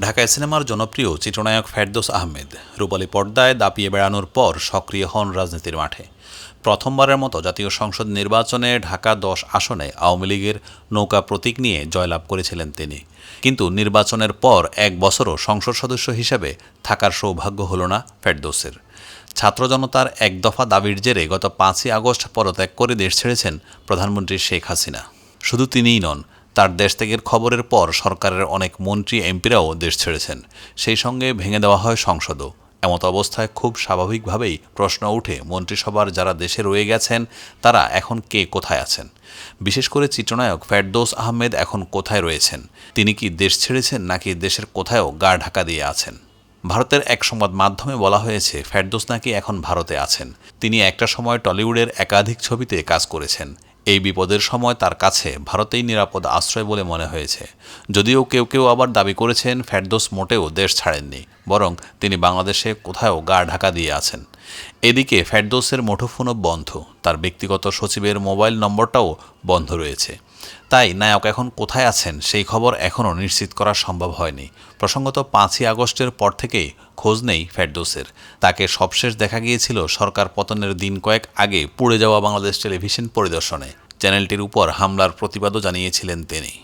ঢাকায় সিনেমার জনপ্রিয় চিত্রনায়ক ফেরদৌস আহমেদ রূপালী পর্দায় দাপিয়ে বেড়ানোর পর সক্রিয় হন রাজনীতির মাঠে। প্রথমবারের মতো জাতীয় সংসদ নির্বাচনে ঢাকা দশ আসনে আওয়ামী লীগের নৌকা প্রতীক নিয়ে জয়লাভ করেছিলেন তিনি। কিন্তু নির্বাচনের পর এক বছরও সংসদ সদস্য হিসেবে থাকার সৌভাগ্য হল না ফেরদৌসের। ছাত্র জনতার এক দফা দাবির জেরে গত পাঁচই আগস্ট পদত্যাগ করে দেশ ছেড়েছেন প্রধানমন্ত্রী শেখ হাসিনা। শুধু তিনিই নন তার দেশ ত্যাগের খবরের পর সরকারের অনেক মন্ত্রী, এমপিরাও দেশ ছেড়েছেন। সেই সঙ্গে ভেঙে দেওয়া হয় সংসদও। এমত অবস্থায় খুব স্বাভাবিকভাবেই প্রশ্ন উঠে মন্ত্রিসভার যারা দেশে রয়ে গেছেন, তারা এখন কে কোথায় আছেন? বিশেষ করে চিত্রনায়ক ফেরদৌস আহমেদ এখন কোথায় রয়েছেন? তিনি কি দেশ ছেড়েছেন নাকি দেশের কোথায়ও গা ঢাকা দিয়ে আছেন? ভারতের এক সংবাদ মাধ্যমে বলা হয়েছে, ফেরদৌস নাকি এখন ভারতে আছেন। তিনি একটা সময় টলিউডের একাধিক ছবিতে কাজ করেছেন। এই বিপদের সময় তার কাছে ভারতেই নিরাপদ আশ্রয় বলে মনে হয়েছে। যদিও কেউ কেউ আবার দাবি করেছেন ফ্যাটদোস মোটেও দেশ ছাড়েননি। বরং তিনি বাংলাদেশে কোথাও গা ঢাকা দিয়ে আছেন। এদিকে ফেরদৌসের মুঠোফোনও বন্ধ। তার ব্যক্তিগত সচিবের মোবাইল নম্বরটাও বন্ধ রয়েছে। তাই নায়ক এখন কোথায় আছেন সেই খবর এখনও নিশ্চিত করা সম্ভব হয়নি। প্রসঙ্গত পাঁচই আগস্টের পর থেকেই খোঁজ নেই ফেরদৌসের। তাকে সবশেষ দেখা গিয়েছিল সরকার পতনের দিন কয়েক আগে পুড়ে যাওয়া বাংলাদেশ টেলিভিশন পরিদর্শনে। চ্যানেলটির উপর হামলার প্রতিবাদও জানিয়েছিলেন তিনি।